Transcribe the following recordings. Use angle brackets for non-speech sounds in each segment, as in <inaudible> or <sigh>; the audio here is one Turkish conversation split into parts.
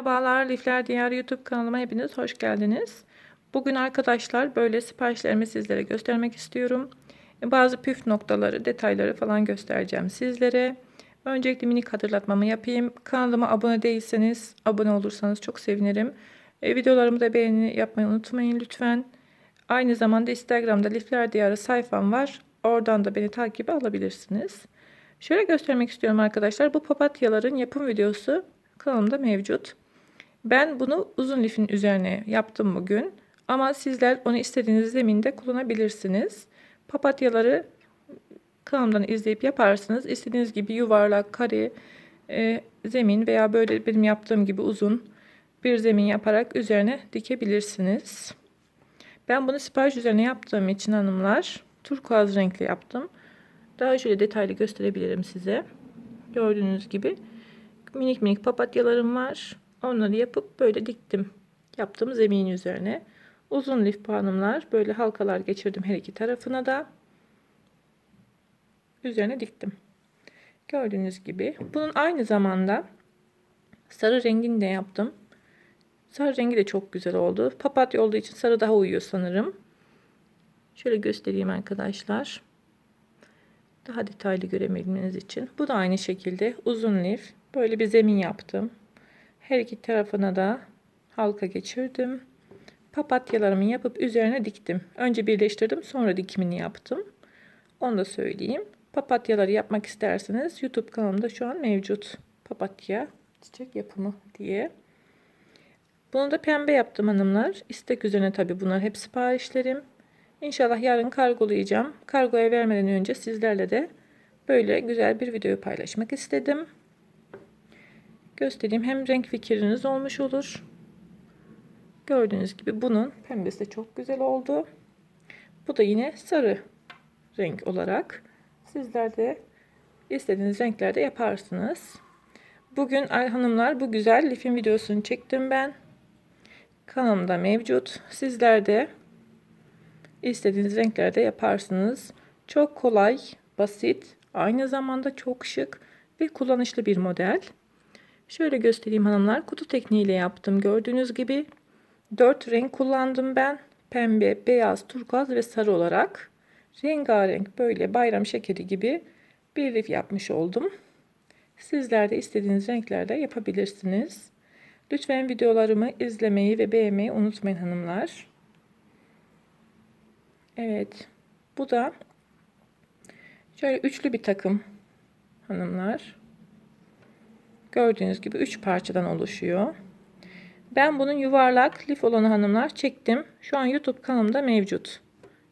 Merhabalar Lifler Diyarı YouTube kanalıma hepiniz hoş geldiniz. Bugün arkadaşlar böyle siparişlerimi sizlere göstermek istiyorum. Bazı püf noktaları, detayları falan göstereceğim sizlere. Öncelikle minik hatırlatmamı yapayım. Kanalıma abone değilseniz abone olursanız çok sevinirim. E, videolarımı da beğeni yapmayı unutmayın lütfen. Aynı zamanda Instagram'da Lifler Diyarı sayfam var. Oradan da beni takibe alabilirsiniz. Şöyle göstermek istiyorum arkadaşlar. Bu papatyaların yapım videosu kanalımda mevcut. Ben bunu uzun lifin üzerine yaptım bugün. Ama sizler onu istediğiniz zeminde kullanabilirsiniz. Papatyaları kanalımdan izleyip yaparsınız. İstediğiniz gibi yuvarlak, kare e, zemin veya böyle benim yaptığım gibi uzun bir zemin yaparak üzerine dikebilirsiniz. Ben bunu sipariş üzerine yaptığım için hanımlar turkuaz renkli yaptım. Daha şöyle detaylı gösterebilirim size. Gördüğünüz gibi minik minik papatyalarım var. Onları yapıp böyle diktim. Yaptığım zemin üzerine. Uzun lif hanımlar böyle halkalar geçirdim her iki tarafına da. Üzerine diktim. Gördüğünüz gibi. Bunun aynı zamanda sarı rengini de yaptım. Sarı rengi de çok güzel oldu. Papatya olduğu için sarı daha uyuyor sanırım. Şöyle göstereyim arkadaşlar. Daha detaylı görebilmeniz için. Bu da aynı şekilde uzun lif. Böyle bir zemin yaptım. Her iki tarafına da halka geçirdim. Papatyalarımı yapıp üzerine diktim. Önce birleştirdim sonra dikimini yaptım. Onu da söyleyeyim. Papatyaları yapmak isterseniz YouTube kanalımda şu an mevcut. Papatya çiçek yapımı diye. Bunu da pembe yaptım hanımlar. İstek üzerine tabi bunlar hep siparişlerim. İnşallah yarın kargolayacağım. Kargoya vermeden önce sizlerle de böyle güzel bir video paylaşmak istedim. Göstereyim. Hem renk fikriniz olmuş olur. Gördüğünüz gibi bunun pembesi de çok güzel oldu. Bu da yine sarı renk olarak. Sizler de istediğiniz renklerde yaparsınız. Bugün ay hanımlar bu güzel lifin videosunu çektim ben. Kanalımda mevcut. Sizler de istediğiniz renklerde yaparsınız. Çok kolay, basit, aynı zamanda çok şık ve kullanışlı bir model. Şöyle göstereyim hanımlar. Kutu tekniğiyle yaptım. Gördüğünüz gibi 4 renk kullandım ben. Pembe, beyaz, turkuaz ve sarı olarak. Rengarenk böyle bayram şekeri gibi bir lif yapmış oldum. Sizler de istediğiniz renklerde yapabilirsiniz. Lütfen videolarımı izlemeyi ve beğenmeyi unutmayın hanımlar. Evet. Bu da şöyle üçlü bir takım hanımlar. Gördüğünüz gibi 3 parçadan oluşuyor. Ben bunun yuvarlak lif olanı hanımlar çektim. Şu an YouTube kanalımda mevcut.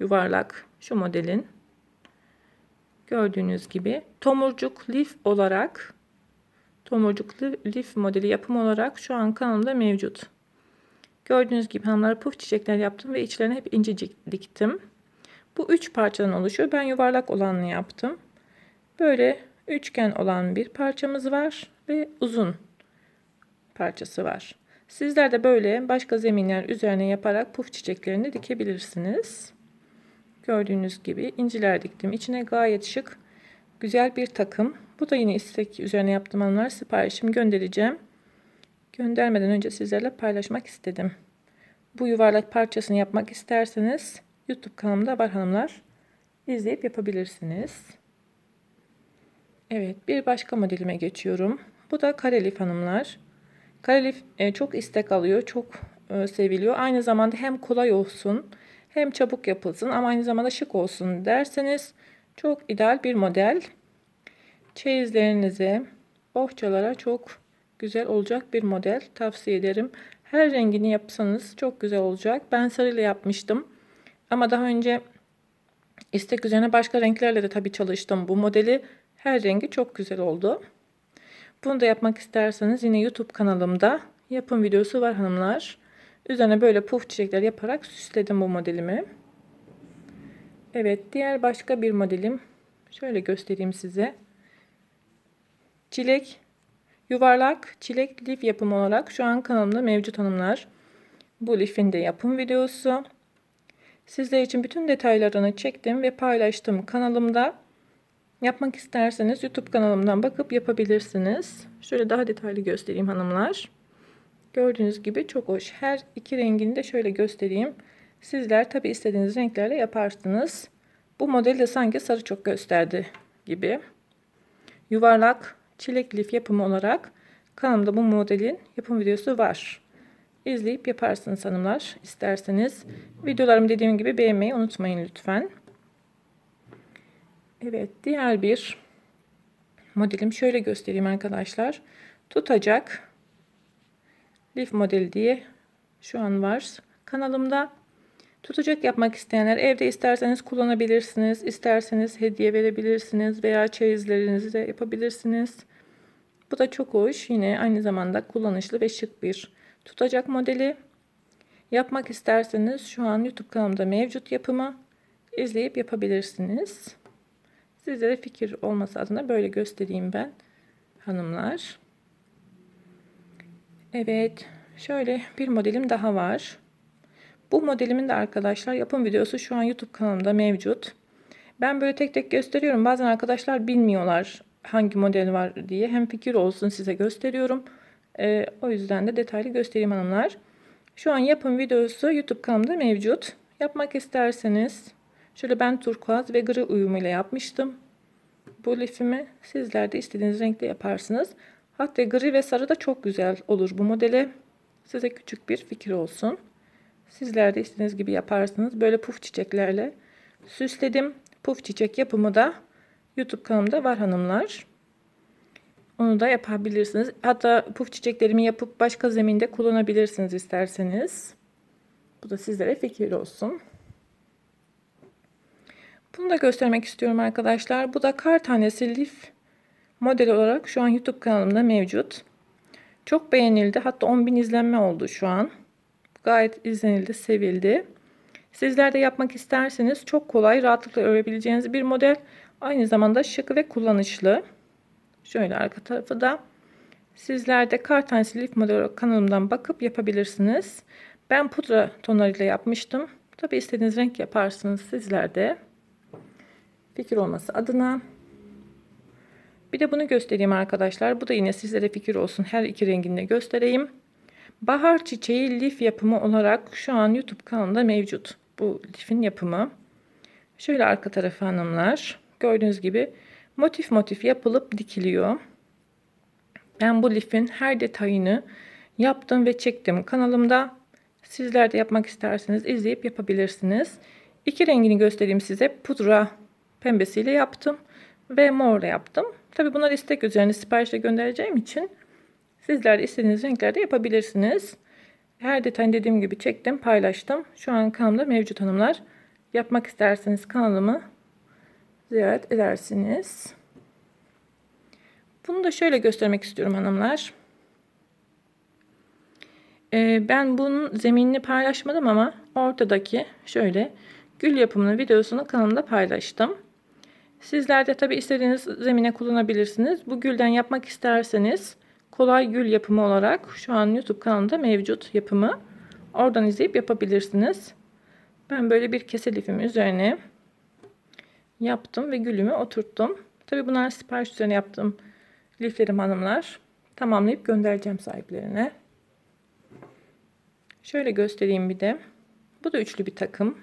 Yuvarlak şu modelin. Gördüğünüz gibi tomurcuk lif olarak tomurcuk lif modeli yapım olarak şu an kanalımda mevcut. Gördüğünüz gibi hanımlar puf çiçekler yaptım ve içlerine hep incecik diktim. Bu üç parçadan oluşuyor. Ben yuvarlak olanını yaptım. Böyle üçgen olan bir parçamız var ve uzun parçası var. Sizler de böyle başka zeminler üzerine yaparak puf çiçeklerini dikebilirsiniz. Gördüğünüz gibi inciler diktim. İçine gayet şık güzel bir takım. Bu da yine istek üzerine yaptığım hanımlar siparişimi göndereceğim. Göndermeden önce sizlerle paylaşmak istedim. Bu yuvarlak parçasını yapmak isterseniz YouTube kanalımda var hanımlar. İzleyip yapabilirsiniz. Evet bir başka modelime geçiyorum. Bu da karelif hanımlar. Karelif e, çok istek alıyor. Çok e, seviliyor. Aynı zamanda hem kolay olsun hem çabuk yapılsın ama aynı zamanda şık olsun derseniz çok ideal bir model. Çeyizlerinize, bohçalara çok güzel olacak bir model tavsiye ederim. Her rengini yapsanız çok güzel olacak. Ben sarıyla yapmıştım. Ama daha önce istek üzerine başka renklerle de tabii çalıştım bu modeli. Her rengi çok güzel oldu. Bunu da yapmak isterseniz yine YouTube kanalımda yapım videosu var hanımlar. Üzerine böyle puf çiçekler yaparak süsledim bu modelimi. Evet diğer başka bir modelim. Şöyle göstereyim size. Çilek yuvarlak çilek lif yapımı olarak şu an kanalımda mevcut hanımlar. Bu lifin de yapım videosu. Sizler için bütün detaylarını çektim ve paylaştım kanalımda. Yapmak isterseniz YouTube kanalımdan bakıp yapabilirsiniz. Şöyle daha detaylı göstereyim hanımlar. Gördüğünüz gibi çok hoş. Her iki rengini de şöyle göstereyim. Sizler tabi istediğiniz renklerle yaparsınız. Bu model de sanki sarı çok gösterdi gibi. Yuvarlak çilek lif yapımı olarak kanalımda bu modelin yapım videosu var. İzleyip yaparsınız hanımlar isterseniz. Videolarımı dediğim gibi beğenmeyi unutmayın lütfen. Evet diğer bir modelim şöyle göstereyim arkadaşlar. Tutacak lif modeli diye şu an var kanalımda. Tutacak yapmak isteyenler evde isterseniz kullanabilirsiniz. isterseniz hediye verebilirsiniz veya çeyizlerinizi de yapabilirsiniz. Bu da çok hoş. Yine aynı zamanda kullanışlı ve şık bir tutacak modeli. Yapmak isterseniz şu an YouTube kanalımda mevcut yapımı izleyip yapabilirsiniz. Sizlere fikir olması adına böyle göstereyim ben hanımlar. Evet şöyle bir modelim daha var. Bu modelimin de arkadaşlar yapım videosu şu an YouTube kanalımda mevcut. Ben böyle tek tek gösteriyorum. Bazen arkadaşlar bilmiyorlar hangi model var diye. Hem fikir olsun size gösteriyorum. Ee, o yüzden de detaylı göstereyim hanımlar. Şu an yapım videosu YouTube kanalımda mevcut. Yapmak isterseniz şöyle ben turkuaz ve gri uyumuyla yapmıştım. Bu lifimi sizler de istediğiniz renkte yaparsınız. Hatta gri ve sarı da çok güzel olur bu modele. Size küçük bir fikir olsun. Sizler de istediğiniz gibi yaparsınız. Böyle puf çiçeklerle süsledim. Puf çiçek yapımı da YouTube kanalımda var hanımlar. Onu da yapabilirsiniz. Hatta puf çiçeklerimi yapıp başka zeminde kullanabilirsiniz isterseniz. Bu da sizlere fikir olsun. Bunu da göstermek istiyorum arkadaşlar. Bu da kar tanesi lif model olarak şu an YouTube kanalımda mevcut. Çok beğenildi. Hatta 10.000 izlenme oldu şu an. Gayet izlenildi, sevildi. Sizler de yapmak isterseniz çok kolay, rahatlıkla örebileceğiniz bir model. Aynı zamanda şık ve kullanışlı. Şöyle arka tarafı da. Sizler de kar tanesi lif model olarak kanalımdan bakıp yapabilirsiniz. Ben pudra tonlarıyla yapmıştım. Tabi istediğiniz renk yaparsınız sizler de. Fikir olması adına. Bir de bunu göstereyim arkadaşlar. Bu da yine sizlere fikir olsun. Her iki rengini göstereyim. Bahar çiçeği lif yapımı olarak şu an YouTube kanalında mevcut. Bu lifin yapımı. Şöyle arka tarafı hanımlar. Gördüğünüz gibi motif motif yapılıp dikiliyor. Ben bu lifin her detayını yaptım ve çektim kanalımda. Sizler de yapmak isterseniz izleyip yapabilirsiniz. İki rengini göstereyim size. Pudra pembesiyle yaptım ve morla yaptım. Tabi bunlar istek üzerine siparişle göndereceğim için sizler de istediğiniz renklerde yapabilirsiniz. Her detayını dediğim gibi çektim, paylaştım. Şu an kanalımda mevcut hanımlar. Yapmak isterseniz kanalımı ziyaret edersiniz. Bunu da şöyle göstermek istiyorum hanımlar. Ee, ben bunun zeminini paylaşmadım ama ortadaki şöyle gül yapımının videosunu kanalımda paylaştım. Sizler de tabi istediğiniz zemine kullanabilirsiniz. Bu gülden yapmak isterseniz kolay gül yapımı olarak şu an YouTube kanalımda mevcut yapımı. Oradan izleyip yapabilirsiniz. Ben böyle bir kese lifim üzerine yaptım ve gülümü oturttum. Tabi bunlar sipariş üzerine yaptım liflerim hanımlar. Tamamlayıp göndereceğim sahiplerine. Şöyle göstereyim bir de. Bu da üçlü bir takım.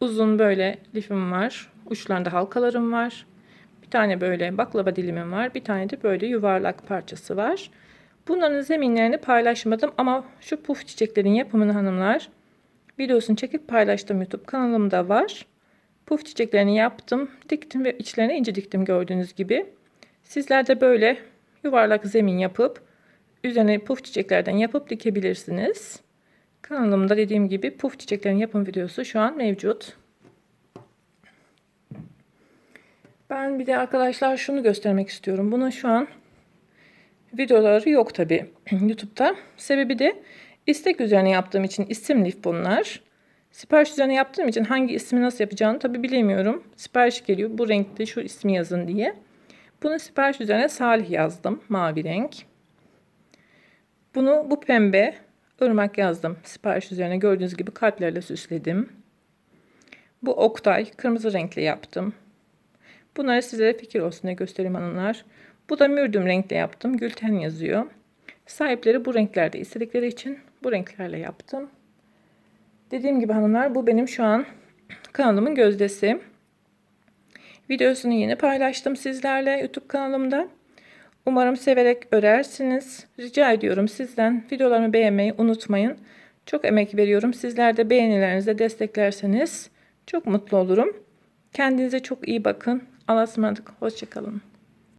Uzun böyle lifim var. Uçlarında halkalarım var. Bir tane böyle baklava dilimim var. Bir tane de böyle yuvarlak parçası var. Bunların zeminlerini paylaşmadım ama şu puf çiçeklerin yapımını hanımlar videosunu çekip paylaştım YouTube kanalımda var. Puf çiçeklerini yaptım, diktim ve içlerine ince diktim gördüğünüz gibi. Sizler de böyle yuvarlak zemin yapıp üzerine puf çiçeklerden yapıp dikebilirsiniz. Kanalımda dediğim gibi puf çiçeklerin yapım videosu şu an mevcut. Ben bir de arkadaşlar şunu göstermek istiyorum. Bunun şu an videoları yok tabi <clears throat> YouTube'da. Sebebi de istek üzerine yaptığım için isim lif bunlar. Sipariş üzerine yaptığım için hangi ismi nasıl yapacağını tabi bilemiyorum. Sipariş geliyor bu renkte şu ismi yazın diye. Bunu sipariş üzerine Salih yazdım. Mavi renk. Bunu bu pembe ırmak yazdım. Sipariş üzerine gördüğünüz gibi kalplerle süsledim. Bu Oktay kırmızı renkli yaptım. Bunları sizlere fikir olsun diye göstereyim hanımlar. Bu da mürdüm renkte yaptım. Gülten yazıyor. Sahipleri bu renklerde istedikleri için bu renklerle yaptım. Dediğim gibi hanımlar bu benim şu an kanalımın gözdesi. Videosunu yeni paylaştım sizlerle YouTube kanalımda. Umarım severek örersiniz. Rica ediyorum sizden videolarımı beğenmeyi unutmayın. Çok emek veriyorum. Sizler de beğenilerinizle desteklerseniz çok mutlu olurum. Kendinize çok iyi bakın. Allah'a ısmarladık. Hoşçakalın.